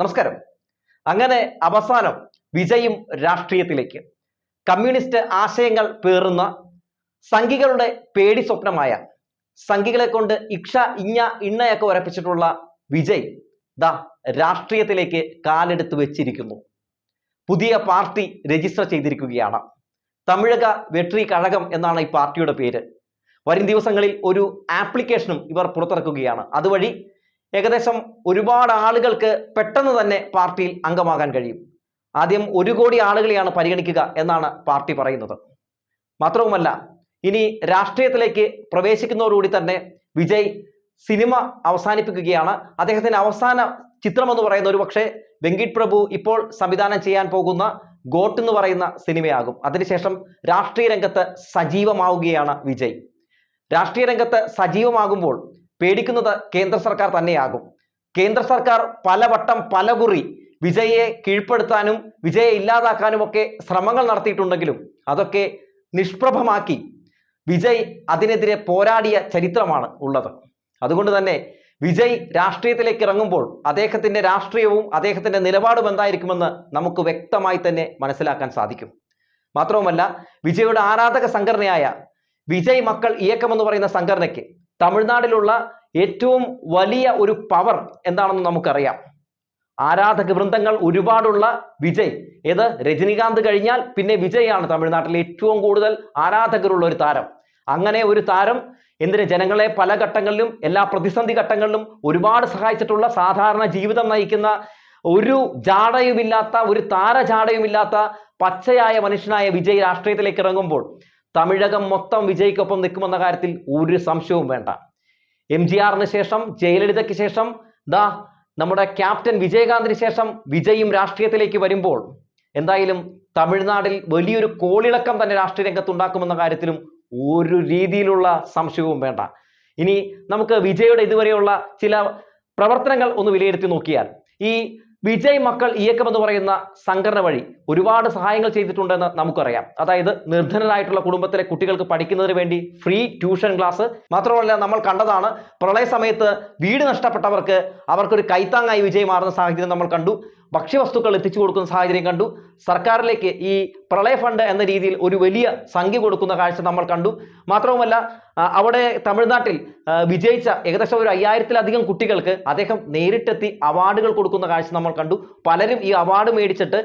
നമസ്കാരം. അങ്ങനെ അവസാനം വിജയും രാഷ്ട്രീയത്തിലേക്ക്. കമ്മ്യൂണിസ്റ്റ് ആശയങ്ങൾ പേറുന്ന സംഘികളുടെ പേടി സ്വപ്നമായ സംഘികളെ കൊണ്ട് ഇക്ഷ ഇഞ്ഞ ഇണ്ണയൊക്കെ ഉറപ്പിച്ചിട്ടുള്ള വിജയ് ദാ രാഷ്ട്രീയത്തിലേക്ക് കാലെടുത്ത് വെച്ചിരിക്കുന്നു. പുതിയ പാർട്ടി രജിസ്റ്റർ ചെയ്തിരിക്കുകയാണ്. തമിഴക വെട്രി കഴകം എന്നാണ് ഈ പാർട്ടിയുടെ പേര്. വരും ദിവസങ്ങളിൽ ഒരു ആപ്ലിക്കേഷനും ഇവർ പുറത്തിറക്കുകയാണ്. അതുവഴി ഏകദേശം ഒരുപാട് ആളുകൾക്ക് പെട്ടെന്ന് തന്നെ പാർട്ടിയിൽ അംഗമാകാൻ കഴിയും. ആദ്യം ഒരു കോടി ആളുകളെയാണ് പരിഗണിക്കുക എന്നാണ് പാർട്ടി പറയുന്നത്. മാത്രവുമല്ല ഇനി രാഷ്ട്രീയത്തിലേക്ക് പ്രവേശിക്കുന്നതോടുകൂടി തന്നെ വിജയ് സിനിമ അവസാനിപ്പിക്കുകയാണ്. അദ്ദേഹത്തിന്റെ അവസാന ചിത്രം എന്ന് പറയുന്ന ഒരു പക്ഷേ വെങ്കിട്ട് പ്രഭു ഇപ്പോൾ സംവിധാനം ചെയ്യാൻ പോകുന്ന ഗോട്ട് എന്ന് പറയുന്ന സിനിമയാകും. അതിനുശേഷം രാഷ്ട്രീയ രംഗത്ത് സജീവമാവുകയാണ് വിജയ്. രാഷ്ട്രീയ രംഗത്ത് സജീവമാകുമ്പോൾ പേടിക്കുന്നത് കേന്ദ്ര സർക്കാർ തന്നെയാകും. കേന്ദ്ര സർക്കാർ പലവട്ടം പലകുറി വിജയെ കീഴ്പ്പെടുത്താനും വിജയെ ഇല്ലാതാക്കാനും ഒക്കെ ശ്രമങ്ങൾ നടത്തിയിട്ടുണ്ടെങ്കിലും അതൊക്കെ നിഷ്പ്രഭമാക്കി വിജയ് അതിനെതിരെ പോരാടിയ ചരിത്രമാണ് ഉള്ളത്. അതുകൊണ്ട് തന്നെ വിജയ് രാഷ്ട്രീയത്തിലേക്ക് ഇറങ്ങുമ്പോൾ അദ്ദേഹത്തിന്റെ രാഷ്ട്രീയവും അദ്ദേഹത്തിന്റെ നിലപാടും എന്തായിരിക്കുമെന്ന് നമുക്ക് വ്യക്തമായി തന്നെ മനസ്സിലാക്കാൻ സാധിക്കും. മാത്രവുമല്ല വിജയുടെ ആരാധക സംഘടനയായ വിജയ് മക്കൾ ഇയക്കം എന്ന് പറയുന്ന സംഘടനയ്ക്ക് തമിഴ്നാട്ടിലുള്ള ഏറ്റവും വലിയ ഒരു പവർ എന്താണെന്ന് നമുക്കറിയാം. ആരാധക വൃന്ദങ്ങൾ ഒരുപാടുള്ള വിജയ്. ഏത്? രജനികാന്ത് കഴിഞ്ഞാൽ പിന്നെ വിജയാണ് തമിഴ്നാട്ടിലെ ഏറ്റവും കൂടുതൽ ആരാധകരുള്ള ഒരു താരം. അങ്ങനെ ഒരു താരം എന്തിന്? ജനങ്ങളെ പല ഘട്ടങ്ങളിലും എല്ലാ പ്രതിസന്ധി ഘട്ടങ്ങളിലും ഒരുപാട് സഹായിച്ചിട്ടുള്ള സാധാരണ ജീവിതം നയിക്കുന്ന ഒരു ജാടയുമില്ലാത്ത ഒരു താരജാടയുമില്ലാത്ത പച്ചയായ മനുഷ്യനായ വിജയ് രാഷ്ട്രീയത്തിലേക്ക് ഇറങ്ങുമ്പോൾ തമിഴകം മൊത്തം വിജയ്ക്കൊപ്പം നിൽക്കുമെന്ന കാര്യത്തിൽ ഒരു സംശയവും വേണ്ട. എം ജി ആറിന് ശേഷം ജയലളിതയ്ക്ക് ശേഷം ദാ നമ്മുടെ ക്യാപ്റ്റൻ വിജയകാന്തിന് ശേഷം വിജയും രാഷ്ട്രീയത്തിലേക്ക് വരുമ്പോൾ എന്തായാലും തമിഴ്നാടിൽ വലിയൊരു കോളിളക്കം തന്നെ രാഷ്ട്രീയ രംഗത്ത് ഉണ്ടാക്കുമെന്ന കാര്യത്തിലും ഒരു രീതിയിലുള്ള സംശയവും വേണ്ട. ഇനി നമുക്ക് വിജയുടെ ഇതുവരെയുള്ള ചില പ്രവർത്തനങ്ങൾ ഒന്ന് വിലയിരുത്തി നോക്കിയാൽ ഈ വിജയ് മക്കൾ ഇയക്കം എന്ന് പറയുന്ന സംഘടന വഴി ഒരുപാട് സഹായങ്ങൾ ചെയ്തിട്ടുണ്ടെന്ന് നമുക്കറിയാം. അതായത് നിർധനരായിട്ടുള്ള കുടുംബത്തിലെ കുട്ടികൾക്ക് പഠിക്കുന്നതിന് വേണ്ടി ഫ്രീ ട്യൂഷൻ ക്ലാസ് മാത്രമല്ല നമ്മൾ കണ്ടതാണ് പ്രളയ സമയത്ത് വീട് നഷ്ടപ്പെട്ടവർക്ക് അവർക്കൊരു കൈത്താങ്ങായി വിജയ് മാറുന്ന സാഹചര്യം നമ്മൾ കണ്ടു. ഭക്ഷ്യവസ്തുക്കൾ എത്തിച്ചു കൊടുക്കുന്ന സാഹചര്യം കണ്ടു. സർക്കാരിലേക്ക് ഈ പ്രളയ ഫണ്ട് എന്ന രീതിയിൽ ഒരു വലിയ സംഖ്യ കൊടുക്കുന്ന കാഴ്ച നമ്മൾ കണ്ടു. മാത്രവുമല്ല അവിടെ തമിഴ്നാട്ടിൽ വിജയിച്ച ഏകദേശം ഒരു അയ്യായിരത്തിലധികം കുട്ടികൾക്ക് അദ്ദേഹം നേരിട്ടെത്തി അവാർഡുകൾ കൊടുക്കുന്ന കാഴ്ച നമ്മൾ കണ്ടു. പലരും ഈ അവാർഡ് മേടിച്ചിട്ട്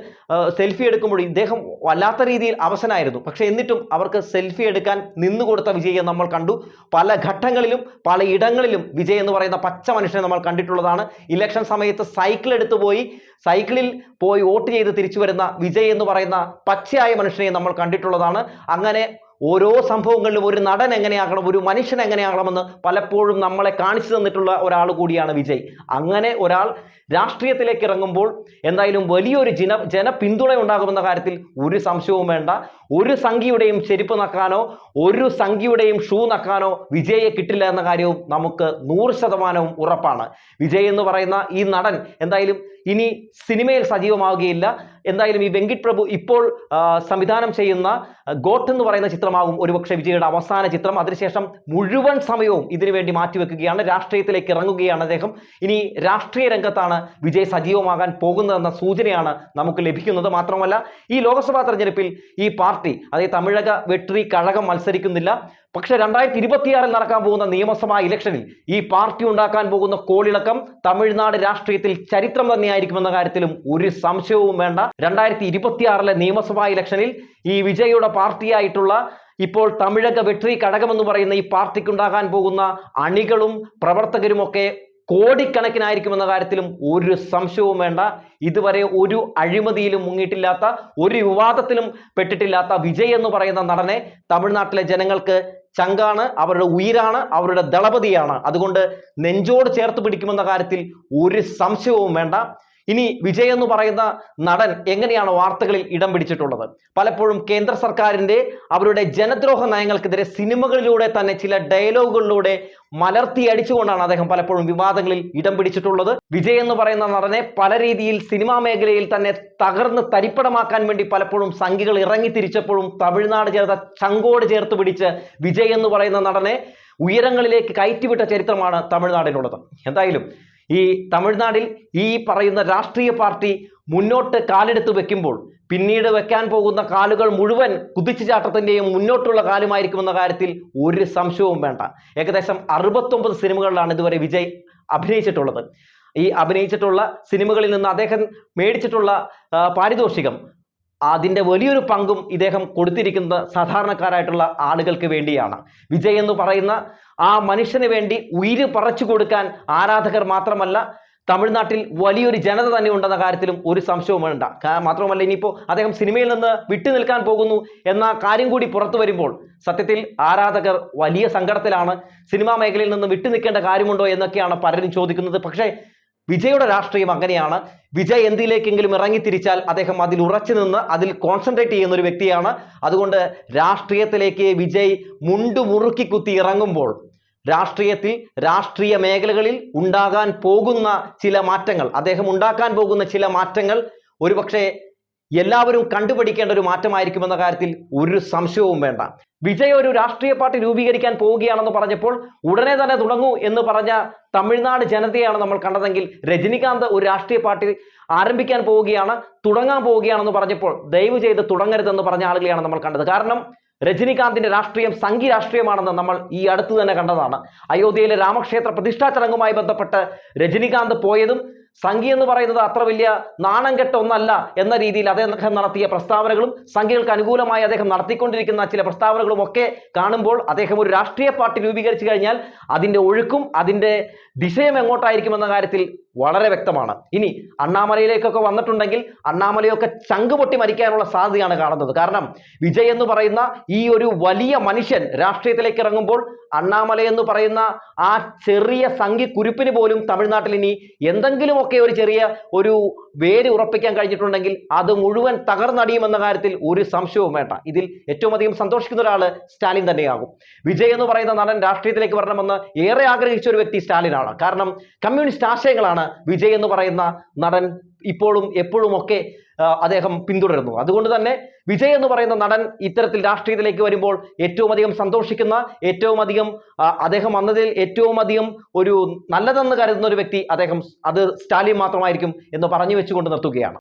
സെൽഫി എടുക്കുമ്പോൾ ഇദ്ദേഹം വല്ലാത്ത രീതിയിൽ അവസനായിരുന്നു പക്ഷെ എന്നിട്ടും അവർക്ക് സെൽഫി എടുക്കാൻ നിന്നു കൊടുത്ത വിജയെ നമ്മൾ കണ്ടു. പല ഘട്ടങ്ങളിലും പല ഇടങ്ങളിലും വിജയ് എന്ന് പറയുന്ന പച്ച മനുഷ്യനെ നമ്മൾ കണ്ടിട്ടുള്ളതാണ്. ഇലക്ഷൻ സമയത്ത് സൈക്കിൾ എടുത്തു പോയി സൈക്കിളിൽ പോയി വോട്ട് ചെയ്ത് തിരിച്ചു വരുന്ന വിജയ് എന്ന് പറയുന്ന പച്ചയായ മനുഷ്യനെ നമ്മൾ കണ്ടിട്ടുള്ളതാണ്. അങ്ങനെ ഓരോ സംഭവങ്ങളിലും ഒരു നടൻ എങ്ങനെയാകണം ഒരു മനുഷ്യൻ എങ്ങനെയാകണമെന്ന് പലപ്പോഴും നമ്മളെ കാണിച്ചു തന്നിട്ടുള്ള ഒരാൾ കൂടിയാണ് വിജയ്. അങ്ങനെ ഒരാൾ രാഷ്ട്രീയത്തിലേക്ക് ഇറങ്ങുമ്പോൾ എന്തായാലും വലിയൊരു ജന ജനപിന്തുണ ഉണ്ടാകുമെന്ന കാര്യത്തിൽ ഒരു സംശയവും വേണ്ട. ഒരു സംഖ്യയുടെയും ചെരുപ്പ് നക്കാനോ ഒരു സംഖ്യയുടെയും ഷൂ നക്കാനോ വിജയെ കിട്ടില്ല എന്ന കാര്യവും നമുക്ക് നൂറ് ശതമാനവും ഉറപ്പാണ്. വിജയ് എന്ന് പറയുന്ന ഈ നടൻ എന്തായാലും ഇനി സിനിമയിൽ സജീവമാവുകയില്ല. എന്തായാലും ഈ വെങ്കിട്ട് പ്രഭു ഇപ്പോൾ സംവിധാനം ചെയ്യുന്ന ഗോട്ട് എന്ന് പറയുന്ന ചിത്രമാകും ഒരുപക്ഷെ വിജയുടെ അവസാന ചിത്രം. അതിനുശേഷം മുഴുവൻ സമയവും ഇതിനുവേണ്ടി മാറ്റിവെക്കുകയാണ്. രാഷ്ട്രീയത്തിലേക്ക് ഇറങ്ങുകയാണ് അദ്ദേഹം. ഇനി രാഷ്ട്രീയ രംഗത്താണ് വിജയ് സജീവമാകാൻ പോകുന്നതെന്ന സൂചനയാണ് നമുക്ക് ലഭിക്കുന്നത്. മാത്രമല്ല ഈ ലോക്സഭാ തെരഞ്ഞെടുപ്പിൽ ഈ പാർട്ടി അതായത് തമിഴക വെട്രി കഴകം മത്സരിക്കുന്നില്ല. പക്ഷെ രണ്ടായിരത്തി ഇരുപത്തിയാറിൽ നടക്കാൻ പോകുന്ന നിയമസഭാ ഇലക്ഷനിൽ ഈ പാർട്ടി ഉണ്ടാക്കാൻ പോകുന്ന കോളിളക്കം തമിഴ്നാട് രാഷ്ട്രീയത്തിൽ ചരിത്രം തന്നെയായിരിക്കുമെന്ന കാര്യത്തിലും ഒരു സംശയവും വേണ്ട. രണ്ടായിരത്തി ഇരുപത്തിയാറിലെ നിയമസഭാ ഇലക്ഷനിൽ ഈ വിജയുടെ പാർട്ടിയായിട്ടുള്ള ഇപ്പോൾ തമിഴക വെട്രി ഘടകമെന്ന് പറയുന്ന ഈ പാർട്ടിക്ക് ഉണ്ടാകാൻ പോകുന്ന അണികളും പ്രവർത്തകരുമൊക്കെ കോടിക്കണക്കിനായിരിക്കുമെന്ന കാര്യത്തിലും ഒരു സംശയവും വേണ്ട. ഇതുവരെ ഒരു അഴിമതിയിലും മുങ്ങിയിട്ടില്ലാത്ത ഒരു വിവാദത്തിലും പെട്ടിട്ടില്ലാത്ത വിജയ് എന്ന് പറയുന്ന നടനെ തമിഴ്നാട്ടിലെ ജനങ്ങൾക്ക് ചങ്കാണ് അവരുടെ ഉയിരാണ് അവരുടെ ദളപതിയാണ്. അതുകൊണ്ട് നെഞ്ചോട് ചേർത്ത് പിടിക്കുമെന്ന കാര്യത്തിൽ ഒരു സംശയവും വേണ്ട. ഇനി വിജയ് എന്ന് പറയുന്ന നടൻ എങ്ങനെയാണ് വാർത്തകളിൽ ഇടം പിടിച്ചിട്ടുള്ളത്? പലപ്പോഴും കേന്ദ്ര സർക്കാരിന്റെ അവരുടെ ജനദ്രോഹ നയങ്ങൾക്കെതിരെ സിനിമകളിലൂടെ തന്നെ ചില ഡയലോഗുകളിലൂടെ മലർത്തി അടിച്ചുകൊണ്ടാണ് അദ്ദേഹം പലപ്പോഴും വിവാദങ്ങളിൽ ഇടം പിടിച്ചിട്ടുള്ളത്. വിജയ് എന്ന് പറയുന്ന നടനെ പല രീതിയിൽ സിനിമാ മേഖലയിൽ തന്നെ തകർന്ന് തരിപ്പടമാക്കാൻ വേണ്ടി പലപ്പോഴും സംഘികൾ ഇറങ്ങി തിരിച്ചപ്പോഴും തമിഴ്നാട് ചേർത്ത ചങ്കോട് ചേർത്ത് പിടിച്ച് വിജയ് എന്ന് പറയുന്ന നടനെ ഉയരങ്ങളിലേക്ക് കയറ്റിവിട്ട ചരിത്രമാണ് തമിഴ്നാടിനുള്ളത്. എന്തായാലും ഈ തമിഴ്നാട്ടിൽ ഈ പറയുന്ന രാഷ്ട്രീയ പാർട്ടി മുന്നോട്ട് കാലെടുത്ത് വെക്കുമ്പോൾ പിന്നീട് വെക്കാൻ പോകുന്ന കാലുകൾ മുഴുവൻ കുതിച്ചുചാട്ടത്തിന്റെയും മുന്നോട്ടുള്ള കാലുമായിരിക്കുമെന്ന കാര്യത്തിൽ ഒരു സംശയവും വേണ്ട. ഏകദേശം അറുപത്തൊമ്പത് സിനിമകളിലാണ് ഇതുവരെ വിജയ് അഭിനയിച്ചിട്ടുള്ളത്. ഈ അഭിനയിച്ചിട്ടുള്ള സിനിമകളിൽ നിന്ന് അദ്ദേഹം മേടിച്ചിട്ടുള്ള പാരിതോഷികം അതിന്റെ വലിയൊരു പങ്കും ഇദ്ദേഹം കൊടുത്തിരിക്കുന്നത് സാധാരണക്കാരായിട്ടുള്ള ആളുകൾക്ക് വേണ്ടിയാണ്. വിജയ് എന്ന് പറയുന്ന ആ മനുഷ്യന് വേണ്ടി ഉയിര് പറച്ചു കൊടുക്കാൻ ആരാധകർ മാത്രമല്ല തമിഴ്നാട്ടിൽ വലിയൊരു ജനത തന്നെ ഉണ്ടെന്ന കാര്യത്തിലും ഒരു സംശയവും വേണ്ട. മാത്രമല്ല ഇനിയിപ്പോൾ അദ്ദേഹം സിനിമയിൽ നിന്ന് വിട്ടു നിൽക്കാൻ പോകുന്നു എന്ന കാര്യം കൂടി പുറത്തു വരുമ്പോൾ സത്യത്തിൽ ആരാധകർ വലിയ സങ്കടത്തിലാണ്. സിനിമാ മേഖലയിൽ നിന്ന് വിട്ടു നിൽക്കേണ്ട കാര്യമുണ്ടോ എന്നൊക്കെയാണ് പലരും ചോദിക്കുന്നത്. പക്ഷേ വിജയുടെ രാഷ്ട്രീയം അങ്ങനെയാണ്. വിജയ് എന്തിലേക്കെങ്കിലും ഇറങ്ങി ഇറങ്ങിത്തിരിച്ചാൽ അദ്ദേഹം അതിൽ ഉറച്ചു നിന്ന് അതിൽ കോൺസെൻട്രേറ്റ് ചെയ്യുന്ന ഒരു വ്യക്തിയാണ്. അതുകൊണ്ട് രാഷ്ട്രീയത്തിലേക്ക് വിജയ് മുണ്ടു മുറുക്കി കുത്തി ഇറങ്ങുമ്പോൾ രാഷ്ട്രീയത്തിൽ രാഷ്ട്രീയ മേഖലകളിൽ ഉണ്ടാകാൻ പോകുന്ന ചില മാറ്റങ്ങൾ അദ്ദേഹം ഉണ്ടാക്കാൻ പോകുന്ന ചില മാറ്റങ്ങൾ ഒരുപക്ഷെ എല്ലാവരും കണ്ടുപിടിക്കേണ്ട ഒരു മാറ്റമായിരിക്കുമെന്ന കാര്യത്തിൽ ഒരു സംശയവും വേണ്ട. വിജയ് ഒരു രാഷ്ട്രീയ പാർട്ടി രൂപീകരിക്കാൻ പോവുകയാണെന്ന് പറഞ്ഞപ്പോൾ ഉടനെ തന്നെ തുടങ്ങൂ എന്ന് പറഞ്ഞ തമിഴ്നാട് ജനതയാണ് നമ്മൾ കണ്ടതെങ്കിൽ രജനികാന്ത് ഒരു രാഷ്ട്രീയ പാർട്ടി ആരംഭിക്കാൻ പോവുകയാണ് തുടങ്ങാൻ പോവുകയാണെന്ന് പറഞ്ഞപ്പോൾ ദയവ് ചെയ്ത് തുടങ്ങരുതെന്ന് പറഞ്ഞ ആളുകളെയാണ് നമ്മൾ കണ്ടത്. കാരണം രജനികാന്തിന്റെ രാഷ്ട്രീയം സംഘി രാഷ്ട്രീയമാണെന്ന് നമ്മൾ ഈ അടുത്ത് തന്നെ കണ്ടതാണ്. അയോധ്യയിലെ രാമക്ഷേത്ര പ്രതിഷ്ഠാ ചടങ്ങുമായി ബന്ധപ്പെട്ട് രജനികാന്ത് പോയതും സംഘി എന്ന് പറയുന്നത് അത്ര വലിയ നാണം കെട്ട ഒന്നല്ല എന്ന രീതിയിൽ അദ്ദേഹം നടത്തിയ പ്രസ്താവനകളും സംഘികൾക്ക് അനുകൂലമായി അദ്ദേഹം നടത്തിക്കൊണ്ടിരിക്കുന്ന ചില പ്രസ്താവനകളും ഒക്കെ കാണുമ്പോൾ അദ്ദേഹം ഒരു രാഷ്ട്രീയ പാർട്ടി രൂപീകരിച്ചു കഴിഞ്ഞാൽ അതിന്റെ ഒഴുക്കും അതിന്റെ ദിശയും എങ്ങോട്ടായിരിക്കുമെന്ന കാര്യത്തിൽ വളരെ വ്യക്തമാണ്. ഇനി അണ്ണാമലയിലേക്കൊക്കെ വന്നിട്ടുണ്ടെങ്കിൽ അണ്ണാമലയൊക്കെ ചങ്ക് പൊട്ടി മരിക്കാനുള്ള സാധ്യതയാണ് കാണുന്നത്. കാരണം വിജയ് എന്ന് പറയുന്ന ഈ ഒരു വലിയ മനുഷ്യൻ രാഷ്ട്രീയത്തിലേക്ക് ഇറങ്ങുമ്പോൾ അണ്ണാമല എന്ന് പറയുന്ന ആ ചെറിയ സംഖ്യ കുരുപ്പിന് പോലും തമിഴ്നാട്ടിൽ ഇനി എന്തെങ്കിലുമൊക്കെ ഒരു ചെറിയ ഒരു വേര് ഉറപ്പിക്കാൻ കഴിഞ്ഞിട്ടുണ്ടെങ്കിൽ അത് മുഴുവൻ തകർന്നടിയുമെന്ന കാര്യത്തിൽ ഒരു സംശയവും വേണ്ട. ഇതിൽ ഏറ്റവും അധികം സന്തോഷിക്കുന്ന ഒരാൾ സ്റ്റാലിൻ തന്നെയാകും. വിജയ് എന്ന് പറയുന്ന നടൻ രാഷ്ട്രീയത്തിലേക്ക് വരണമെന്ന് ഏറെ ആഗ്രഹിച്ച ഒരു വ്യക്തി സ്റ്റാലിനാണ്. കാരണം കമ്മ്യൂണിസ്റ്റ് ആശയങ്ങളാണ് വിജയ് എന്ന് പറയുന്ന നടൻ ഇപ്പോഴും എപ്പോഴും ഒക്കെ അദ്ദേഹം പിന്തുടരുന്നു. അതുകൊണ്ട് തന്നെ വിജയ് എന്ന് പറയുന്ന നടൻ ഇത്തരത്തിൽ രാഷ്ട്രീയത്തിലേക്ക് വരുമ്പോൾ ഏറ്റവും അധികം സന്തോഷിക്കുന്ന ഏറ്റവും അധികം അദ്ദേഹം വന്നതിൽ ഏറ്റവും അധികം ഒരു നല്ലതെന്ന് കരുതുന്ന ഒരു വ്യക്തി അദ്ദേഹം അത് സ്റ്റാലിൻ മാത്രമായിരിക്കും എന്ന് പറഞ്ഞു വെച്ചുകൊണ്ട് നിർത്തുകയാണ്.